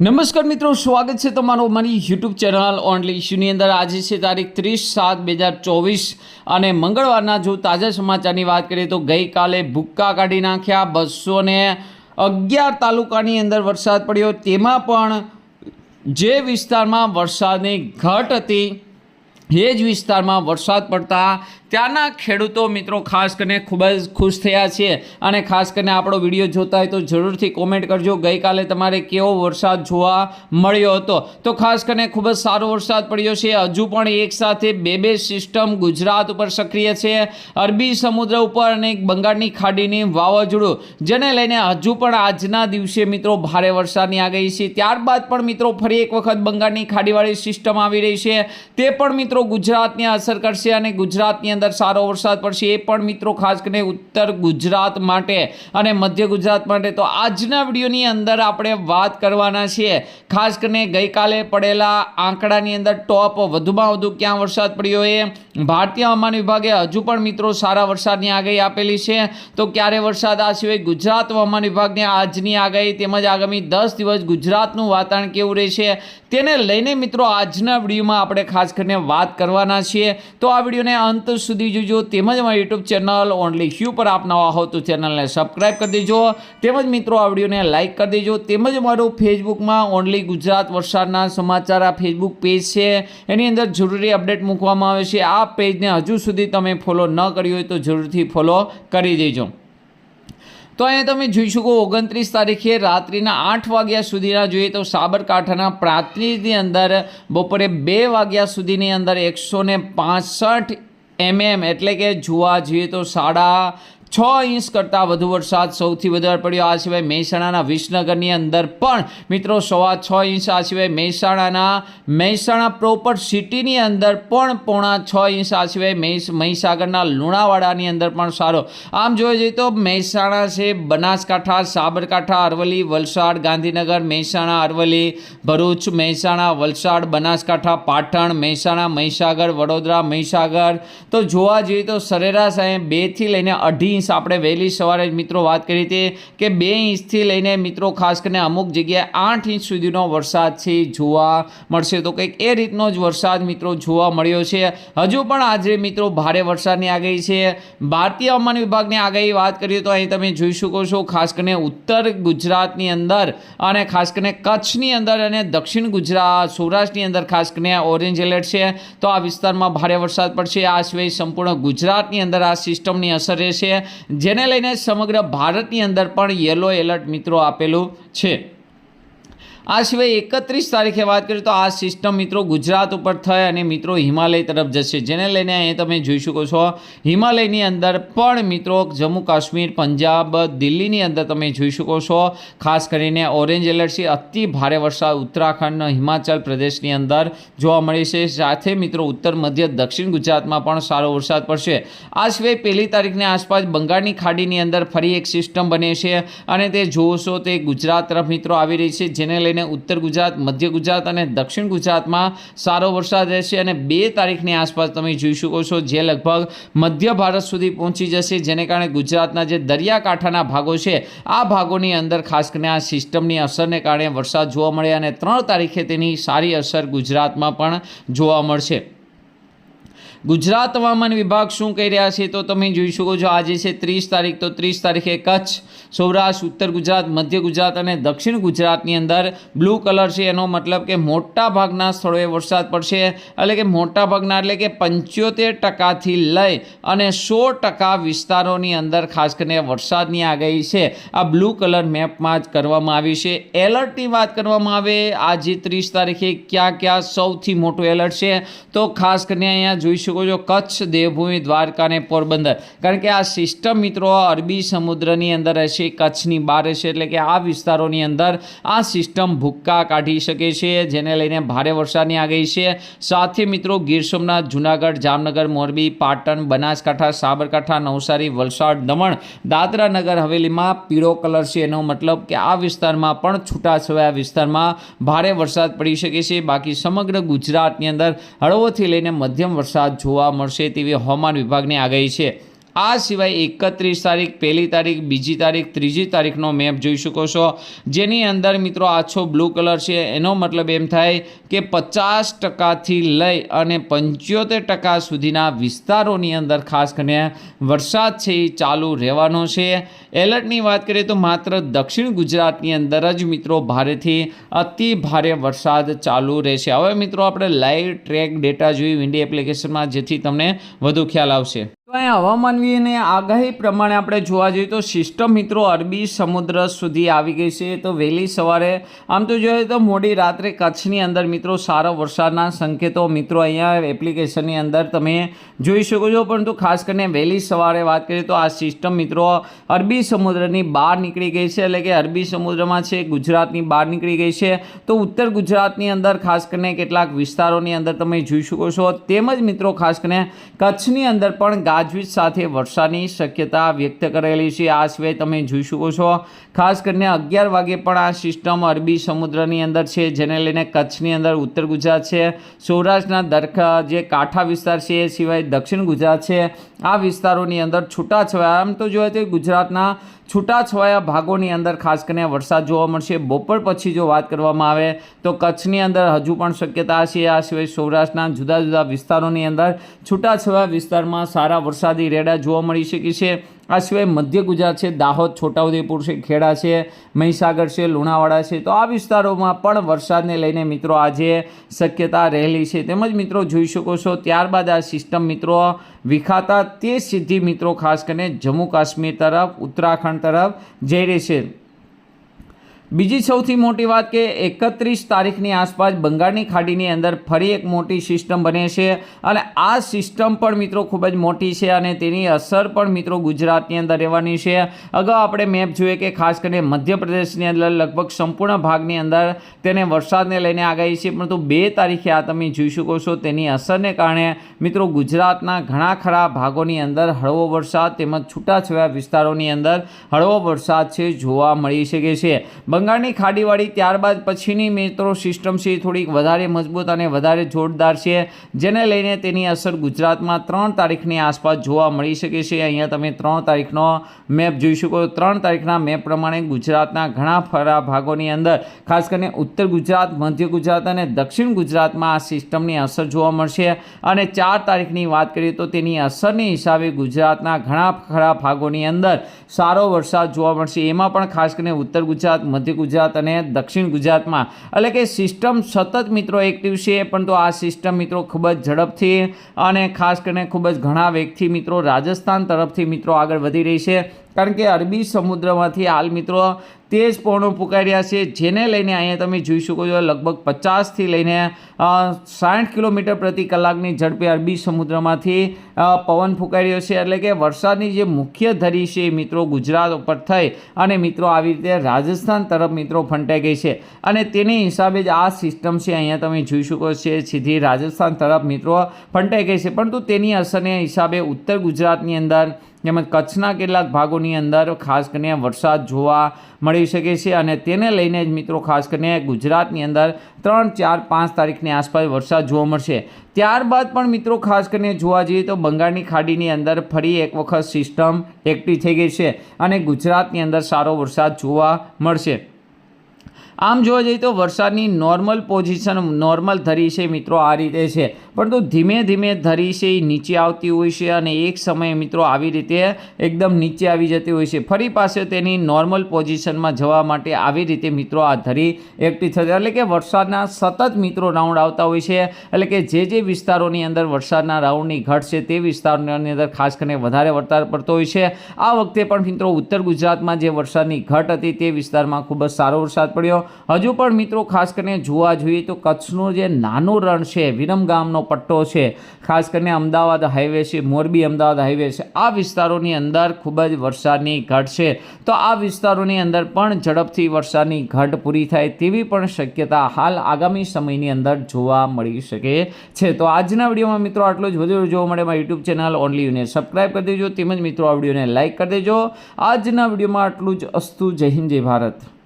નમસ્કાર મિત્રો, સ્વાગત છે તમારું મારી યુટ્યુબ ચેનલ ઓનલી ઇશ્યુની અંદર. આજે છે તારીખ ત્રીસ સાત બે હજાર ચોવીસ અને મંગળવારના જો તાજા સમાચારની વાત કરીએ તો ગઈકાલે ભૂક્કા કાઢી નાખ્યા, બસો ને અગિયાર તાલુકાની અંદર વરસાદ પડ્યો. તેમાં પણ જે વિસ્તારમાં વરસાદની ઘટ હતી એ જ વિસ્તારમાં વરસાદ પડતા ત્યાંના ખેડૂતો મિત્રો ખાસ કરીને ખૂબ જ ખુશ થયા છે. અને ખાસ કરીને આપણો વીડિયો જોતા હોય તો જરૂરથી કોમેન્ટ કરજો. ગઈકાલે તમારે કેવો વરસાદ જોવા મળ્યો હતો? તો ખાસ કરીને ખૂબ જ સારો વરસાદ પડ્યો છે. હજુ પણ એક સાથે બે બે સિસ્ટમ ગુજરાત ઉપર સક્રિય છે. અરબી સમુદ્ર ઉપર અને બંગાળની ખાડીની વાવાઝોડું, જેને લઈને હજુ પણ આજના દિવસે મિત્રો ભારે વરસાદની આગાહી છે. ત્યારબાદ પણ મિત્રો ફરી એક વખત બંગાળની ખાડીવાળી સિસ્ટમ આવી રહી છે. તે પણ મિત્રો ગુજરાતને અસર કરશે અને ગુજરાતની અંદર સારો વરસાદ પડશે. એ પણ મિત્રો ખાસ કરીને ઉત્તર ગુજરાત માટે અને મધ્ય ગુજરાત માટે. તો આજના વિડીયોની અંદર આપણે વાત કરવાના છીએ. ખાસ કરીને ગઈકાલે પડેલા આંકડાની અંદર ટોપ વધુમાં વધુ ક્યાં વરસાદ પડ્યો એ ભારતીય હવામાન વિભાગે હજુ પણ મિત્રો સારા વરસાદની આગાહી આપેલી છે. તો ક્યારે વરસાદ આ સિવાય ગુજરાત હવામાન વિભાગની આજની આગાહી તેમજ આગામી દસ દિવસ ગુજરાતનું વાતાવરણ કેવું રહેશે? તેને લઈને મિત્રો આજના વિડીયોમાં આપણે ખાસ કરીને વાત કરવાના છીએ. તો આ વિડીયોને અંત સુધી જોજો. તેમજ મારી યુટ્યુબ ચેનલ ઓનલી હ્યુ પર આપ નવા હો તો ચેનલને સબસ્ક્રાઈબ કરી દેજો. તેમજ મિત્રો આ વિડીયોને લાઇક કરી દેજો. તેમજ મારું ફેસબુકમાં ઓનલી ગુજરાત વરસાદના સમાચાર આ ફેસબુક પેજ છે. એની અંદર જરૂરી અપડેટ મૂકવામાં આવે છે. આ પેજને હજુ સુધી તમે ફોલો ન કર્યું હોય તો જરૂરથી ફોલો કરી દેજો. તો અહીંયા તમે જોઈ શકો ઓગણત્રીસ તારીખે રાત્રિના આઠ વાગ્યા સુધીના જોઈએ તો સાબરકાંઠાના પ્રાંતિજની અંદર બપોરે બે વાગ્યા સુધીની અંદર એકસો ને પાસઠ એમએમ એટલે કે જોવા જઈએ તો સાડા છ ઇંચ કરતાં વધુ વરસાદ સૌથી વધારે પડ્યો. આ સિવાય મહેસાણાના વિસનગરની અંદર પણ મિત્રો સવા છ ઇંચ, આ સિવાય મહેસાણાના મહેસાણા પ્રોપર સિટીની અંદર પણ પોણા છ ઇંચ, આ સિવાય મહેસ, મહીસાગરના લુણાવાડાની અંદર પણ સારો. આમ જોવા જઈએ તો મહેસાણા છે બનાસકાંઠા, સાબરકાંઠા, અરવલ્લી, વલસાડ, ગાંધીનગર, મહેસાણા, અરવલ્લી, ભરૂચ, મહેસાણા, વલસાડ, બનાસકાંઠા, પાટણ, મહેસાણા, મહીસાગર, વડોદરા, મહીસાગર. તો જોવા જઈએ તો સરેરાશ અહીંયા બેથી લઈને અઢી ઇંચ આપણે વહેલી સવારે જ મિત્રો વાત કરી હતી કે બે ઇંચથી લઈને મિત્રો ખાસ કરીને અમુક જગ્યાએ આઠ ઇંચ સુધીનો વરસાદ છે, જોવા મળશે. તો કંઈક એ રીતનો જ વરસાદ મિત્રો જોવા મળ્યો છે. હજુ પણ આજે મિત્રો ભારે વરસાદની આગાહી છે. ભારતીય હવામાન વિભાગની આગાહી વાત કરીએ તો અહીં તમે જોઈ શકો છો, ખાસ કરીને ઉત્તર ગુજરાતની અંદર અને ખાસ કરીને કચ્છની અંદર અને દક્ષિણ ગુજરાત, સૌરાષ્ટ્રની અંદર ખાસ કરીને ઓરેન્જ એલર્ટ છે. તો આ વિસ્તારમાં ભારે વરસાદ પડશે. આ સિવાય સંપૂર્ણ ગુજરાતની અંદર આ સિસ્ટમની અસર રહેશે. જેને લઈને સમગ્ર ભારતની અંદર પણ યલો એલર્ટ મિત્રો આપેલું છે. આ સિવાય એકત્રીસ તારીખે વાત કરીએ તો આ સિસ્ટમ મિત્રો ગુજરાત ઉપર થઈ અને મિત્રો હિમાલય તરફ જશે. જેને લઈને અહીં તમે જોઈ શકો છો, હિમાલયની અંદર પણ મિત્રો જમ્મુ કાશ્મીર, પંજાબ, દિલ્હીની અંદર તમે જોઈ શકો છો. ખાસ કરીને ઓરેન્જ એલર્ટ છે, અતિ ભારે વરસાદ ઉત્તરાખંડ, હિમાચલ પ્રદેશની અંદર જોવા મળે છે. સાથે મિત્રો ઉત્તર, મધ્ય, દક્ષિણ ગુજરાતમાં પણ સારો વરસાદ પડશે. આ સિવાય પહેલી તારીખની આસપાસ બંગાળની ખાડીની અંદર ફરી એક સિસ્ટમ બને છે અને તે જોશો તે ગુજરાત તરફ મિત્રો આવી રહી છે. જેને લઈને ઉત્તર ગુજરાત, મધ્ય ગુજરાત અને દક્ષિણ ગુજરાતમાં સારો વરસાદ રહેશે અને બે તારીખની આસપાસ તમે જોઈ શકો છો જે લગભગ મધ્ય ભારત સુધી પહોંચી જશે, જેને કારણે ગુજરાતના જે દરિયાકાંઠાના ભાગો છે, આ ભાગોની અંદર ખાસ કરીને આ સિસ્ટમની અસરને કારણે વરસાદ જોવા મળે અને ત્રણ તારીખે તેની સારી અસર ગુજરાતમાં પણ જોવા મળશે. ગુજરાત હવામાન વિભાગ શું કહી રહ્યા છે તો તમે જોઈ શકો છો, આજે છે ત્રીસ તારીખ, તો ત્રીસ તારીખે કચ્છ, સૌરાષ્ટ્ર, ઉત્તર ગુજરાત, મધ્ય ગુજરાત અને દક્ષિણ ગુજરાતની અંદર બ્લુ કલર છે. એનો મતલબ કે મોટા ભાગના સ્થળોએ વરસાદ પડશે. એટલે કે મોટા ભાગના એટલે કે પંચોતેર ટકાથી લઈ અને સો ટકા વિસ્તારોની અંદર ખાસ કરીને વરસાદની આગાહી છે. આ બ્લુ કલર મેપમાં જ કરવામાં આવી છે. એલર્ટની વાત કરવામાં આવે, આજે ત્રીસ તારીખે ક્યાં ક્યાં સૌથી મોટું એલર્ટ છે? તો ખાસ કરીને અહીંયા જોઈ શકો છો કચ્છ દેવભૂમિ દ્વારકા અને પોરબંદર. કારણ કે આ સિસ્ટમ મિત્રો અરબી સમુદ્રની અંદર રહેશે, કચ્છની બહાર રહેશે, એટલે કે આ વિસ્તારોની અંદર આ સિસ્ટમ ભૂક્કા કાઢી શકે છે, જેને લઈને ભારે વરસાદની આગાહી છે. સાથે મિત્રો ગીર સોમનાથ, જુનાગઢ, જામનગર, મોરબી, પાટણ, બનાસકાંઠા, સાબરકાંઠા, નવસારી, વલસાડ, દમણ, દાદરા નગર હવેલીમાં પીળો કલર છે. એનો મતલબ કે આ વિસ્તારમાં પણ છૂટાછવાયા વિસ્તારમાં ભારે વરસાદ પડી શકે છે. બાકી સમગ્ર ગુજરાતની અંદર હળવોથી લઈને મધ્યમ વરસાદ જોવા મળશે તેવી હવામાન વિભાગની આગાહી છે. આ સિવાય એકત્રીસ તારીખ, પહેલી તારીખ, બીજી તારીખ, ત્રીજી તારીખનો મેપ જોઈ શકો છો. જેની અંદર મિત્રો આછો બ્લુ કલર છે, એનો મતલબ એમ થાય કે પચાસ ટકાથી લઈ અને પંચોતેર ટકા સુધીના વિસ્તારોની અંદર ખાસ કરીને વરસાદ છે એ ચાલુ રહેવાનો છે. એલર્ટની વાત કરીએ તો માત્ર દક્ષિણ ગુજરાતની અંદર જ મિત્રો ભારેથી અતિ ભારે વરસાદ ચાલુ રહેશે. હવે મિત્રો આપણે લાઈવ ટ્રેક ડેટા જોઈ વિન્ડી એપ્લિકેશનમાં જેથી તમને વધુ ખ્યાલ આવશે. તો હવામાનવીયની આગાહી પ્રમાણે આપણે જોવા જઈએ તો સિસ્ટમ મિત્રો અરબી સમુદ્ર સુધી આવી ગઈ છે. તો વહેલી સવારે આમ તો જોઈએ તો મોડી રાત્રે કચ્છની અંદર મિત્રો સારા વરસાદના સંકેતો મિત્રો અહીંયા એપ્લિકેશનની અંદર તમે જોઈ શકો છો. પરંતુ ખાસ કરીને વહેલી સવારે વાત કરીએ તો આ સિસ્ટમ મિત્રો અરબી સમુદ્રની બહાર નીકળી ગઈ છે. એટલે કે અરબી સમુદ્રમાં છે, ગુજરાતની બહાર નીકળી ગઈ છે. તો ઉત્તર ગુજરાતની અંદર ખાસ કરીને કેટલાક વિસ્તારોની અંદર તમે જોઈ શકો છો. તેમજ મિત્રો ખાસ કરીને કચ્છની અંદર પણ ગાજવીજ સાથે વરસાદની શક્યતા વ્યક્ત કરેલી છે. આ સિવાય તમે જોઈ શકો છો, ખાસ કરીને અગિયાર વાગે પણ આ સિસ્ટમ અરબી સમુદ્રની અંદર છે, જેને લઈને કચ્છની અંદર ઉત્તર ગુજરાત છે, સૌરાષ્ટ્રના દરખા જે કાંઠા વિસ્તાર છે, એ સિવાય દક્ષિણ ગુજરાત છે, આ વિસ્તારોની અંદર છૂટાછવાયા, આમ તો જોઈએ તો ગુજરાતના છૂટાછવાયા ભાગોની અંદર ખાસ કરીને વરસાદ જોવા મળશે. બપોર પછી જો વાત કરવામાં આવે તો કચ્છની અંદર હજુ પણ શક્યતા છે. આ સિવાય સૌરાષ્ટ્રના જુદા જુદા વિસ્તારોની અંદર છૂટાછવાયા વિસ્તારમાં સારા વરસાદી રેડા જોવા મળી શકે છે. આ સિવાય મધ્ય ગુજરાત છે, દાહોદ, છોટાઉદેપુર છે, ખેડા છે, મહીસાગર છે, લુણાવાડા છે. તો આ વિસ્તારોમાં પણ વરસાદને લઈને મિત્રો આજે શક્યતા રહેલી છે. તેમજ મિત્રો જોઈ શકો છો, ત્યારબાદ આ સિસ્ટમ મિત્રો વિખાતા તે સીધી મિત્રો ખાસ કરીને જમ્મુ કાશ્મીર તરફ, ઉત્તરાખંડ તરફ જઈ રહી છે. બીજી સૌથી મોટી વાત કે એકત્રીસ તારીખની આસપાસ બંગાળની ખાડીની અંદર ફરી એક મોટી સિસ્ટમ બને છે અને આ સિસ્ટમ પણ મિત્રો ખૂબ જ મોટી છે અને તેની અસર પણ મિત્રો ગુજરાતની અંદર રહેવાની છે. અગાઉ આપણે મેપ જોઈએ કે ખાસ કરીને મધ્યપ્રદેશની અંદર લગભગ સંપૂર્ણ ભાગની અંદર તેને વરસાદને લઈને આગાહી છે, પરંતુ બે તારીખે આ તમે જોઈ શકો છો તેની અસરને કારણે મિત્રો ગુજરાતના ઘણા ખરા ભાગોની અંદર હળવો વરસાદ તેમજ છૂટાછવાયા વિસ્તારોની અંદર હળવો વરસાદ છે જોવા મળી શકે છે. બંગાળની ખાડીવાળી ત્યારબાદ પછીની મિત્રો સિસ્ટમ છે થોડીક વધારે મજબૂત અને વધારે જોરદાર છે. જેને લઈને તેની અસર ગુજરાતમાં ત્રણ તારીખની આસપાસ જોવા મળી શકે છે. અહીંયા તમે ત્રણ તારીખનો મેપ જોઈ શકો ત્રણ તારીખના મેપ પ્રમાણે ગુજરાતના ઘણા ફરા ભાગોની અંદર, ખાસ કરીને ઉત્તર ગુજરાત, મધ્ય ગુજરાત અને દક્ષિણ ગુજરાતમાં આ સિસ્ટમની અસર જોવા મળશે. અને ચાર તારીખની વાત કરીએ તો તેની અસરની હિસાબે ગુજરાતના ઘણા ખરા ભાગોની અંદર સારો વરસાદ જોવા મળશે. એમાં પણ ખાસ કરીને ઉત્તર ગુજરાત, મધ્ય ગુજરાત અને દક્ષિણ ગુજરાતમાં. એટલે કે સિસ્ટમ સતત મિત્રો એક્ટિવ છે પણ તો આ સિસ્ટમ મિત્રો ખૂબ જ ઝડપથી અને ખાસ કરીને ખૂબ જ ઘણા વેગથી મિત્રો રાજસ્થાન તરફથી મિત્રો આગળ વધી રહી છે. કારણ કે અરબી સમુદ્રમાંથી હાલ મિત્રો તેજ ફૂંકાઈ રહ્યા છે, જેને લઈને અહીંયા તમે જોઈ શકો છો લગભગ પચાસથી લઈને સાઠ કિલોમીટર પ્રતિ કલાકની ઝડપે અરબી સમુદ્રમાંથી પવન ફૂંકાઈ છે. એટલે કે વરસાદની જે મુખ્ય ધરી છે મિત્રો ગુજરાત ઉપર થઈ અને મિત્રો આવી રીતે રાજસ્થાન તરફ મિત્રો ફંટાઈ ગઈ છે. અને તેની હિસાબે જ આ સિસ્ટમ છે અહીંયા તમે જોઈ શકો છો સીધી રાજસ્થાન તરફ મિત્રો ફંટાઈ ગઈ છે. પરંતુ તેની અસરને હિસાબે ઉત્તર ગુજરાતની અંદર તેમજ કચ્છના કેટલાક ભાગોની અંદર ખાસ કરીને વરસાદ જોવા મળી શકે છે અને તેને લઈને જ મિત્રો ખાસ કરીને ગુજરાતની અંદર ત્રણ, ચાર, પાંચ તારીખની આસપાસ વરસાદ જોવા મળશે. ત્યારબાદ પણ મિત્રો ખાસ કરીને જોવા જઈએ તો બંગાળની ખાડીની અંદર ફરી એક વખત સિસ્ટમ એક્ટિવ થઈ ગઈ છે અને ગુજરાતની અંદર સારો વરસાદ જોવા મળશે. આમ જોવા જઈએ તો વરસાદની નોર્મલ પોઝિશન નોર્મલ ધરી છે મિત્રો આ રીતે છે. પરંતુ ધીમે ધીમે ધરી છે એ નીચે આવતી હોય છે અને એક સમયે મિત્રો આવી રીતે એકદમ નીચે આવી જતી હોય છે. ફરી પાસે તેની નોર્મલ પોઝિશનમાં જવા માટે આવી રીતે મિત્રો આ ધરી એકટી થતી એટલે કે વરસાદના સતત મિત્રો રાઉન્ડ આવતા હોય છે. એટલે કે જે જે વિસ્તારોની અંદર વરસાદના રાઉન્ડની ઘટ છે તે વિસ્તારોની અંદર ખાસ કરીને વધારે વરસાદ પડતો હોય છે. આ વખતે પણ મિત્રો ઉત્તર ગુજરાતમાં જે વરસાદની ઘટ હતી તે વિસ્તારમાં ખૂબ જ સારો વરસાદ પડ્યો. હજુ પણ મિત્રો ખાસ કરીને જોવા જોઈએ તો કચ્છનું જે નાનું રણ છે વિરમગામનો પટ્ટો છે, ખાસ કરીને અમદાવાદ હાઈવે છે, મોરબી અમદાવાદ હાઈવે છે, આ વિસ્તારોની અંદર ખૂબ જ વરસાદની ઘટ છે. તો આ વિસ્તારોની અંદર પણ ઝડપથી વરસાદની ઘટ પૂરી થાય તેવી પણ શક્યતા હાલ આગામી સમયની અંદર જોવા મળી શકે છે. તો આજના વિડીયોમાં મિત્રો આટલું જ વધુ જોવા મળે મારી યુટ્યુબ ચેનલ ઓનલી યુને સબસ્ક્રાઈબ કરી દેજો. તેમજ મિત્રો આ વિડીયોને લાઇક કરી દેજો. આજના વિડીયોમાં આટલું જ. અસ્તુ જય હિન્દ, જય ભારત.